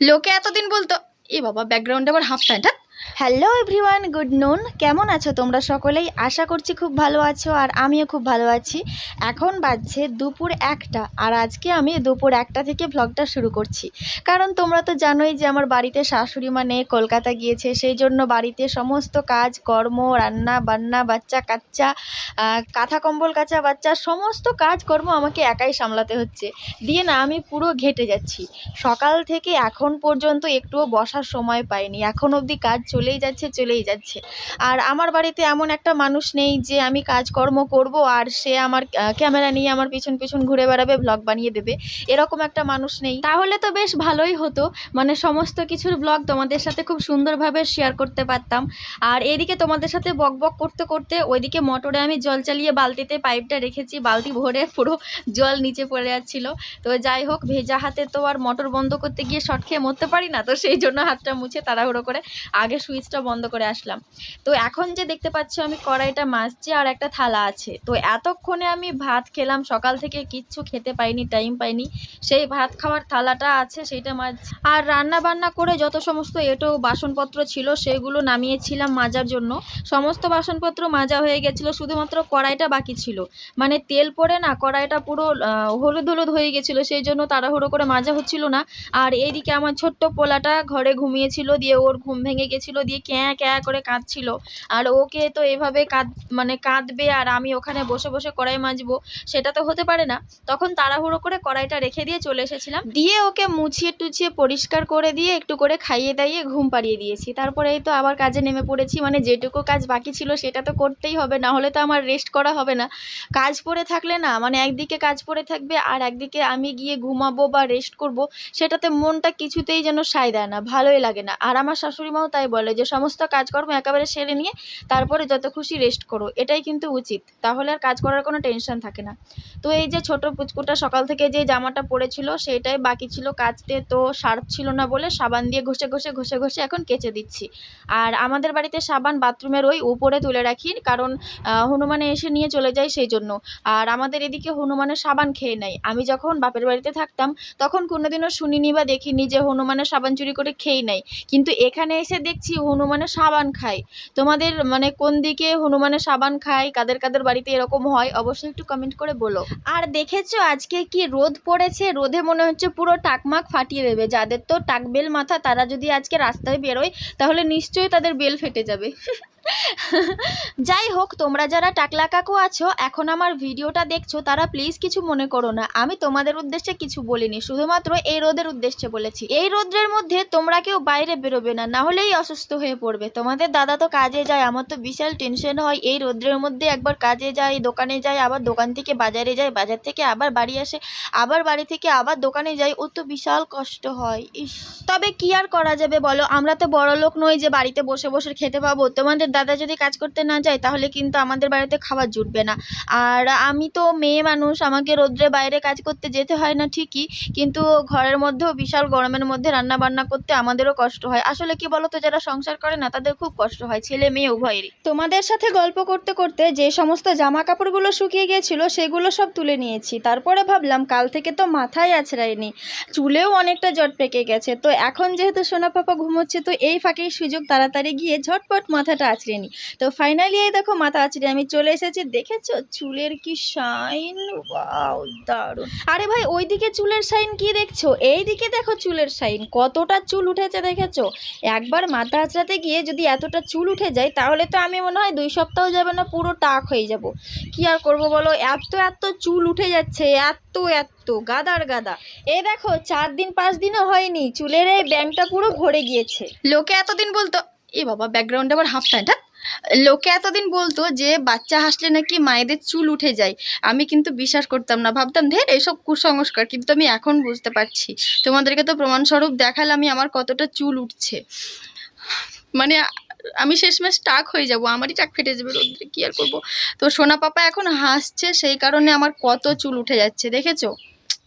লোকে এতদিন বলতো এ বাবা ব্যাকগ্রাউন্ডে আবার হাফ প্যান্ট হ্যাঁ হ্যালো এভরিওয়ান গুড নুন কেমন আছো তোমরা সকলেই? আশা করছি খুব ভালো আছো আর আমিও খুব ভালো আছি। এখন বাজছে দুপুর একটা আর আজকে আমি দুপুর একটা থেকে ভ্লগটা শুরু করছি। কারণ তোমরা তো জানোই যে আমার বাড়িতে শাশুড়ি মা নেই, কলকাতা গিয়েছে, সেই জন্য বাড়িতে সমস্ত কাজ, কর্ম, রান্না, বান্না, বাচ্চা কাচ্চা কাঁথা কম্বল, কাচা বাচ্চা, সমস্ত কাজকর্ম আমাকে একাই সামলাতে হচ্ছে। দিয়ে না আমি পুরো ঘেটে যাচ্ছি। সকাল থেকে এখন পর্যন্ত একটুও বসার সময় পাইনি। এখন অবধি কাজ চলেই যাচ্ছে চলেই যাচ্ছে। আর আমার বাড়িতে এমন একটা মানুষ নেই যে আমি কাজকর্ম করব আর সে আমার ক্যামেরা নিয়ে আমার পিছন পিছন ঘুরে বেড়াবে ব্লগ বানিয়ে দেবে। এরকম একটা মানুষ নেই। তাহলে তো বেশ ভালোই হতো। মানে সমস্ত কিছুর ব্লগ তোমাদের সাথে খুব সুন্দরভাবে শেয়ার করতে পারতাম। আর এদিকে তোমাদের সাথে বক বক করতে করতে ওইদিকে মোটরে আমি জল চালিয়ে বালতিতে পাইপটা রেখেছি। বালতি ভরে পুরো জল নিচে পড়ে যাচ্ছিল। তো যাই হোক, ভেজা হাতে তো আর মোটর বন্ধ করতে গিয়ে শর্ট খেয়ে মরতে পারি না। তো সেই জন্য হাতটা মুছে তাড়াহুড়ো করে আগে সুইচটা বন্ধ করে আসলাম। তো এখন যে দেখতে পাচ্ছ আমি কড়াইটা মাজছি আর একটা থালা আছে। তো এতক্ষণে আমি ভাত খেলাম, সকাল থেকে কিচ্ছু খেতে পাইনি, টাইম পাইনি। সেই ভাত খাওয়ার থালাটা আছে, সেইটা মাজ আর রান্না বান্না করে যত সমস্ত এটো বাসনপত্র ছিল সেগুলো নামিয়েছিলাম মাজার জন্য। সমস্ত বাসনপত্র মাজা হয়ে গেছিল, শুধুমাত্র কড়াইটা বাকি ছিল। মানে তেল পড়ে না, কড়াইটা পুরো হলুদ হলুদ হয়ে গেছিল, সেই জন্য তাড়াহুড়ো করে মাজা হচ্ছিল না। আর এইদিকে আমার ছোট্ট পোলাটা ঘরে ঘুমিয়েছিল, দিয়ে ওর ঘুম ভেঙে গেছিল। দিয়ে ক্যাঁ ক্যাঁ করে কাঁদছিল। আর ওকে তো এভাবে কাঁদ মানে কাঁদবে আর আমি ওখানে বসে বসে কড়াই মাজবো, সেটা তো হতে পারে না। তখন তাড়াহুড়ো করে কড়াইটা রেখে দিয়ে চলে এসেছিলাম। দিয়ে ওকে মুছিয়ে টুছিয়ে পরিষ্কার করে দিয়ে একটু করে খাইয়ে দাইয়ে ঘুম পাড়িয়ে দিয়েছি। তারপরে এই তো আবার কাজে নেমে পড়েছি মানে যেটুকু কাজ বাকি ছিল সেটা তো করতেই হবে, না হলে তো আমার রেস্ট করা হবে না। কাজ পড়ে থাকলে না মানে একদিকে কাজ পড়ে থাকবে আর একদিকে আমি গিয়ে ঘুমাবো বা রেস্ট করব, সেটাতে মনটা কিছুতেই যেন সায় দেয় না, ভালোই লাগে না। আর আমার শাশুড়ি মাও তাই বলে যে সমস্ত কাজকর্ম একেবারে সেরে নিয়ে তারপরে যত খুশি রেস্ট করো, এটাই কিন্তু উচিত। তাহলে আর কাজ করার কোনো টেনশন থাকে না। তো এই যে ছোট পুচকুটা সকাল থেকে যে জামাটা পরেছিল সেটাই বাকি ছিল কাচতে, তো শার্প ছিল না বলে সাবান দিয়ে ঘষে ঘষে ঘষে ঘষে এখন কেচে দিচ্ছি। আর আমাদের বাড়িতে সাবান বাথরুমের ওই উপরে তুলে রাখি, কারণ হনুমানে এসে নিয়ে চলে যায় সেই জন্য। আর আমাদের এদিকে হনুমানের সাবান খেয়ে নেয়। আমি যখন বাপের বাড়িতে থাকতাম, তখন কোনোদিনও শুনিনি বা দেখিনি যে হনুমানের সাবান চুরি করে খেয়ে নেয়। কিন্তু এখানে এসে দেখছি হনুমানের সাবান খায় তোমাদের মানে কোন দিকে হনুমানের সাবান খায় কাদের কাদের বাড়িতে এরকম হয়, অবশ্যই একটু কমেন্ট করে বলো। আর দেখেছ আজকে কি রোদ পড়েছে? রোদে মনে হচ্ছে পুরো টাকমাক ফাটিয়ে দেবে। যাদের তো টাকবেল মাথা, তারা যদি আজকে রাস্তায় বেরোয়, তাহলে নিশ্চয়ই তাদের বেল ফেটে যাবে। যাই হোক, তোমরা যারা টাকলা কাকু আছো, এখন আমার ভিডিওটা দেখছ, তারা প্লিজ কিছু মনে করো না। আমি তোমাদের উদ্দেশ্যে কিছু বলিনি, শুধুমাত্র এই রোদের উদ্দেশ্যে বলেছি। এই রোদ্রের মধ্যে তোমরা কেউ বাইরে বেরোবে না না হলেই অসুস্থ হয়ে পড়বে। তোমাদের দাদা তো কাজে যায়, আমার তো বিশাল টেনশন হয়। এই রোদ্রের মধ্যে একবার কাজে যায়, দোকানে যায়, আবার দোকান থেকে বাজারে যায়, বাজার থেকে আবার বাড়ি আসে, আবার বাড়ি থেকে আবার দোকানে যাই ও তো বিশাল কষ্ট হয়। ইস, তবে কি আর করা যাবে বলো? আমরা তো বড় লোক নই যে বাড়িতে বসে বসে খেতে পাবো। তোমাদের দাদা যদি কাজ করতে না যায়, তাহলে কিন্তু আমাদের বাড়িতে খাবার জুটবে না। আর আমি তো মেয়ে মানুষ, আমাকে রোদ্রে বাইরে কাজ করতে যেতে হয় না ঠিকই, কিন্তু ঘরের মধ্যেও বিশাল গরমের মধ্যে রান্না বান্না করতে আমাদেরও কষ্ট হয়। আসলে কি বলো তো যারা সংসার করে না, তাদের খুব কষ্ট হয়, ছেলে মেয়ে উভয়েরই। তোমাদের সাথে গল্প করতে করতে যে সমস্ত জামা কাপড়গুলো শুকিয়ে গিয়েছিল সেগুলো সব তুলে নিয়েছি। তারপরে ভাবলাম, কাল থেকে তো মাথায় আছড়াইনি চুলেও অনেকটা জট পেকে গেছে। তো এখন যেহেতু সোনা পাপা ঘুমোচ্ছে, তো এই ফাঁকেই সুযোগ তাড়াতাড়ি গিয়ে ঝটপট মাথাটা আছড়ে নিই তো ফাইনালি এই দেখো মাথা আছড়ে আমি চলে এসেছি। দেখেছ? চুলের কি শাইন ওয়াও দারুণ। আরে ভাই, ওইদিকে চুলের শাইন কি দেখছ? এই দিকে দেখো চুলের শাইন কতটা চুল উঠেছে দেখেছ? একবার মাথা আঁচড়াতে গিয়ে যদি এতটা চুল উঠে যায়, তাহলে তো আমি মনে হয় দুই সপ্তাহ যাবে না, পুরো টাক হয়ে যাব। কি আর করব বলো? এত এত চুল উঠে যাচ্ছে, এত এত, গাদার গাদা। এই দেখো, চার দিন, পাঁচ দিনও হয়নি, চুলের এই ব্যাংকটা পুরো ভরে গিয়েছে। লোকে এতদিন বলতো এ বাবা ব্যাকগ্রাউন্ডে আবার হাফ প্যান্ট হ্যাঁ? লোকে এতদিন বলতো যে বাচ্চা হাসলে নাকি মায়েদের চুল উঠে যায়। আমি কিন্তু বিশ্বাস করতাম না। ভাবতাম, ধের, এসব কুসংস্কার। কিন্তু আমি এখন বুঝতে পারছি। তোমাদেরকে তো প্রমাণস্বরূপ দেখালে আমি আমার কতটা চুল উঠছে। মানে আমি শেষমেশ টাক হয়ে যাব। আমারই টাক ফেটে যাবে, রোদ্রে কি আর করব? তো সোনা পাপা এখন হাসছে, সেই কারণে আমার কত চুল উঠে যাচ্ছে, দেখেছ?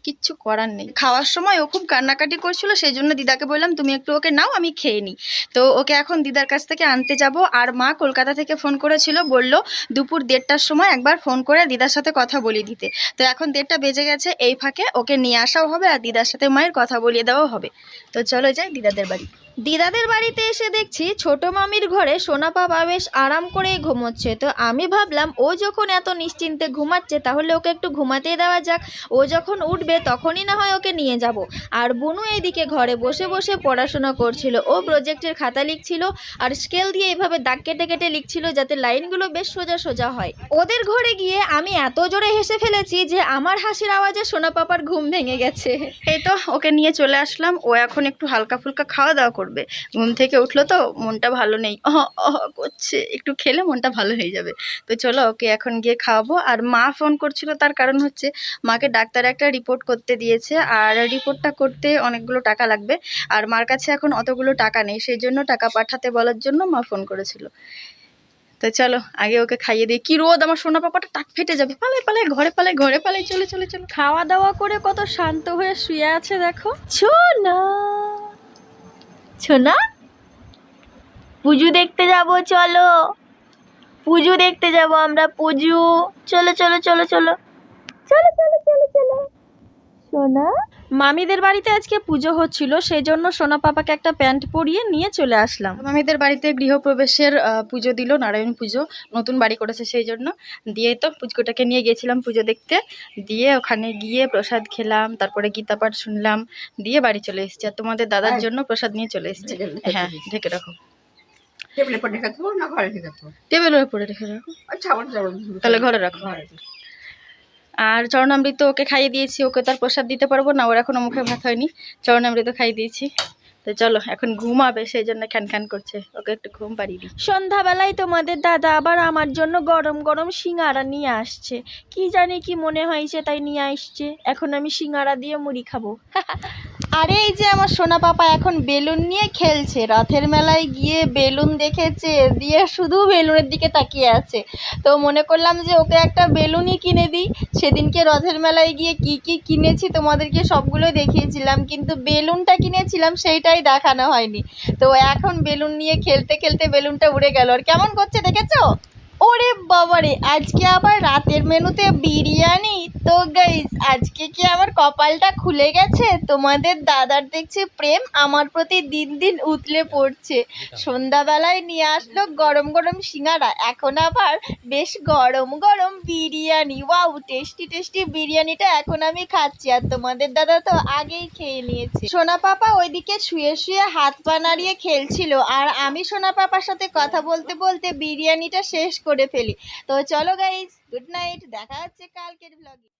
কিচ্ছু করার নেই। খাওয়ার সময় ও খুব কান্নাকাটি করছিল সেই জন্য দিদাকে বললাম, তুমি একটু ওকে নাও, আমি খেয়ে নিই। তো ওকে এখন দিদার কাছ থেকে আনতে যাব। আর মা কলকাতা থেকে ফোন করেছিল, বলল, দুপুর দেড়টার সময় একবার ফোন করে দিদার সাথে কথা বলিয়ে দিতে। তো এখন দেড়টা বেজে গেছে, এই ফাঁকে ওকে নিয়ে আসাও হবে আর দিদার সাথে মায়ের কথা বলিয়ে দেওয়াও হবে। তো চলো যাই দিদাদের বাড়ি। দিদাদের বাড়িতে এসে দেখছি ছোট মামির ঘরে সোনা পাপা বেশ আরাম করে ঘুমোচ্ছে। তো আমি ভাবলাম, ও যখন এত নিশ্চিন্তে ঘুমাচ্ছে, তাহলে ওকে একটু ঘুমাতেই দেওয়া যাক। ও যখন উঠবে, তখনই না হয় ওকে নিয়ে যাব। আর বুনু এইদিকে ঘরে বসে বসে পড়াশোনা করছিল। ও প্রজেক্টের খাতা লিখছিল আর স্কেল দিয়ে এইভাবে দাগ কেটে কেটে লিখছিল যাতে লাইনগুলো বেশ সোজা সোজা হয়। ওদের ঘরে গিয়ে আমি এত জোরে হেসে ফেলেছি যে আমার হাসির আওয়াজে সোনা পাপার ঘুম ভেঙে গেছে। এই তো, ওকে নিয়ে চলে আসলাম। ও এখন একটু হালকা ফুলকা খাওয়া দাওয়া করবে ঘুম থেকে উঠল তো মনটা ভালো নেই। অহ অহ করছে। একটু খেলে মনটা ভালো হয়ে যাবে। তো চলো ওকে এখন গিয়ে খাওয়াবো। আর মা ফোন করছিল তার কারণ হচ্ছে মাকে ডাক্তার একটা রিপোর্ট করতে দিয়েছে। আর রিপোর্টটা করতে অনেকগুলো টাকা লাগবে। আর মার কাছে এখন অতগুলো টাকা নেই। সেই জন্য টাকা পাঠাতে বলার জন্য মা ফোন করেছিল। তো চলো আগে ওকে খাইয়ে দিই। কি রোদ! আমার সোনা পাপাটা টাক ফেটে যাবে। পালাই পালাই ঘরে পালাই ঘরে পালাই চলে চলে চলো। খাওয়া দাওয়া করে কত শান্ত হয়ে শুয়ে আছে দেখো। ছোনা ছোনা পুজো দেখতে যাব, চলো। পুজো দেখতে যাব আমরা, পুজো। চলো চলো চলো চলো। চলো চলো চলো চলো। সোনা? মামিদের বাড়িতে আজকে পুজো হচ্ছিল সেই জন্য সোনা পাপাকে একটা প্যান্ট পরিয়ে নিয়ে চলে আসলাম। মামিদের বাড়িতে গৃহপ্রবেশের পুজো দিল নারায়ণ পুজো নতুন বাড়ি করেছে সেই জন্য। দিয়ে তো পুজকোটাকে নিয়ে গেছিলাম পুজো দেখতে। দিয়ে ওখানে গিয়ে প্রসাদ খেলাম তারপরে গীতা পাঠ শুনলাম দিয়ে বাড়ি চলে এসেছি। আর তোমাদের দাদার জন্য প্রসাদ নিয়ে চলে এসেছি। হ্যাঁ ঢেকে রাখো। টেবিলে পরে রেখে দেবো না ঘরে রেখে দেবো? টেবিলের উপরে রেখে রাখো। আচ্ছা তাহলে ঘরে রাখো। আর চরণামৃত ওকে খাইয়ে দিয়েছি, ওকে তার প্রসাদ দিতে পারব না, ওর এখনও মুখে ভাত হয়নি। চরণামৃত খাইয়ে দিয়েছি। তো চলো, এখন ঘুমাবে, সেই জন্য খ্যান খ্যান করছে। ওকে একটু ঘুম পাড়িয়ে দিই। সন্ধ্যাবেলায় তোমাদের দাদা আবার আমার জন্য গরম গরম সিঙ্গারা নিয়ে আসছে। কি জানি কি মনে হয়েছে তাই নিয়ে আসছে। এখন আমি সিঙ্গারা দিয়ে মুড়ি খাব। আরে, এই যে আমার সোনা পাপা এখন বেলুন নিয়ে খেলছে। রথের মেলায় গিয়ে বেলুন দেখেছে, দিয়ে শুধু বেলুনের দিকে তাকিয়ে আছে। তো মনে করলাম যে ওকে একটা বেলুনই কিনে দিই। সেদিনকে রথের মেলায় গিয়ে কি কি কিনেছি তোমাদেরকে সবগুলো দেখিয়েছিলাম, কিন্তু বেলুনটা কিনেছিলাম সেইটাই দেখানো হয়নি। তো এখন বেলুন নিয়ে খেলতে খেলতে বেলুনটা উড়ে গেল। আর কেমন করছে, দেখেছ? ওরে বাবারে আজকে আবার রাতের মেনুতে বিরিয়ানি? তো গাইস আজকে কি আমার কপালটা খুলে গেছে? তোমাদের দাদার দেখছি প্রেম আমার প্রতি দিন দিন উতলে পড়ছে। সন্ধ্যাবেলায় নিয়ে আসলো গরম গরম সিঙ্গারা, এখন আবার বেশ গরম গরম বিরিয়ানি। ওয়াও টেস্টি টেস্টি বিরিয়ানিটা এখন আমি খাচ্ছি। আর তোমাদের দাদা তো আগেই খেয়ে নিয়েছে। সোনা পাপা ওইদিকে শুয়ে শুয়ে হাত পা নাড়িয়ে খেলছিল। আর আমি সোনা পাপার সাথে কথা বলতে বলতে বিরিয়ানিটা শেষ করে ফেলি। তো চলো গাইজ গুড নাইট দেখা হচ্ছে কালকের ব্লগে